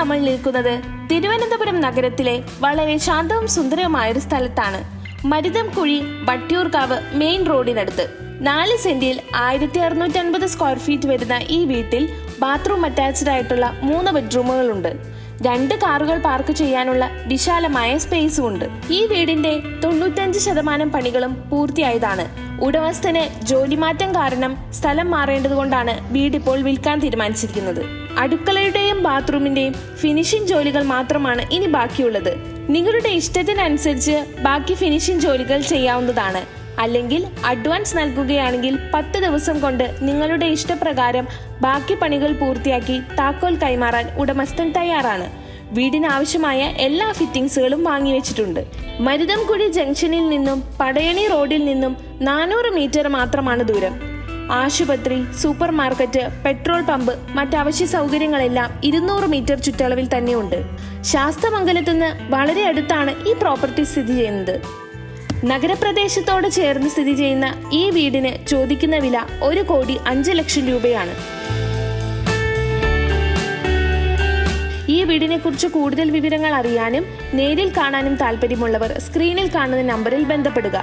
നമ്മൾ നിൽക്കുന്നത് തിരുവനന്തപുരം നഗരത്തിലെ വളരെ ശാന്തവും സുന്ദരവുമായ ഒരു സ്ഥലത്താണ്. മരുതം കുഴി വട്ടിയൂർക്കാവ് മെയിൻ റോഡിനടുത്ത് നാല് സെന്റിൽ ആയിരത്തി അറുന്നൂറ്റി അൻപത് സ്ക്വയർ ഫീറ്റ് വരുന്ന ഈ വീട്ടിൽ ബാത്റൂം അറ്റാച്ച്ഡ് ആയിട്ടുള്ള മൂന്ന് ബെഡ്റൂമുകളുണ്ട് രണ്ട് കാറുകൾ പാർക്ക് ചെയ്യാനുള്ള വിശാലമായ സ്പേസും ഉണ്ട്. ഈ വീടിന്റെ തൊണ്ണൂറ്റഞ്ച് ശതമാനം പണികളും പൂർത്തിയായതാണ്. ഉടമസ്ഥന് ജോലിമാറ്റം കാരണം സ്ഥലം മാറേണ്ടതുകൊണ്ടാണ് വീട് ഇപ്പോൾ വിൽക്കാൻ തീരുമാനിച്ചിരിക്കുന്നത്. അടുക്കളയുടെയും ബാത്റൂമിന്റെയും ഫിനിഷിംഗ് ജോലികൾ മാത്രമാണ് ഇനി ബാക്കിയുള്ളത്. നിങ്ങളുടെ ഇഷ്ടത്തിനനുസരിച്ച് ബാക്കി ഫിനിഷിംഗ് ജോലികൾ ചെയ്യാവുന്നതാണ്. അല്ലെങ്കിൽ അഡ്വാൻസ് നൽകുകയാണെങ്കിൽ പത്ത് ദിവസം കൊണ്ട് നിങ്ങളുടെ ഇഷ്ടപ്രകാരം ബാക്കി പണികൾ പൂർത്തിയാക്കി താക്കോൽ കൈമാറാൻ ഉടമസ്ഥൻ തയ്യാറാണ്. വീടിന് ആവശ്യമായ എല്ലാ ഫിറ്റിംഗ്സുകളും വാങ്ങിവെച്ചിട്ടുണ്ട് മരുതംകുഴി ജംഗ്ഷനിൽ നിന്നും പടയണി റോഡിൽ നിന്നും നാനൂറ് മീറ്റർ മാത്രമാണ് ദൂരം. ആശുപത്രി സൂപ്പർ മാർക്കറ്റ് പെട്രോൾ പമ്പ് മറ്റ് അവശ്യ സൗകര്യങ്ങളെല്ലാം ഇരുന്നൂറ് മീറ്റർ ചുറ്റളവിൽ തന്നെയുണ്ട്. ശാസ്തമംഗലത്തുനിന്ന് വളരെ അടുത്താണ് ഈ പ്രോപ്പർട്ടി സ്ഥിതി ചെയ്യുന്നത്. നഗരപ്രദേശത്തോട് ചേർന്ന് സ്ഥിതി ചെയ്യുന്ന ഈ വീടിന് ചോദിക്കുന്ന വില ഒരു കോടി അഞ്ച് ലക്ഷം രൂപയാണ്. ഈ വീടിനെ കുറിച്ച് കൂടുതൽ വിവരങ്ങൾ അറിയാനും നേരിൽ കാണാനും താല്പര്യമുള്ളവർ സ്ക്രീനിൽ കാണുന്ന നമ്പറിൽ ബന്ധപ്പെടുക.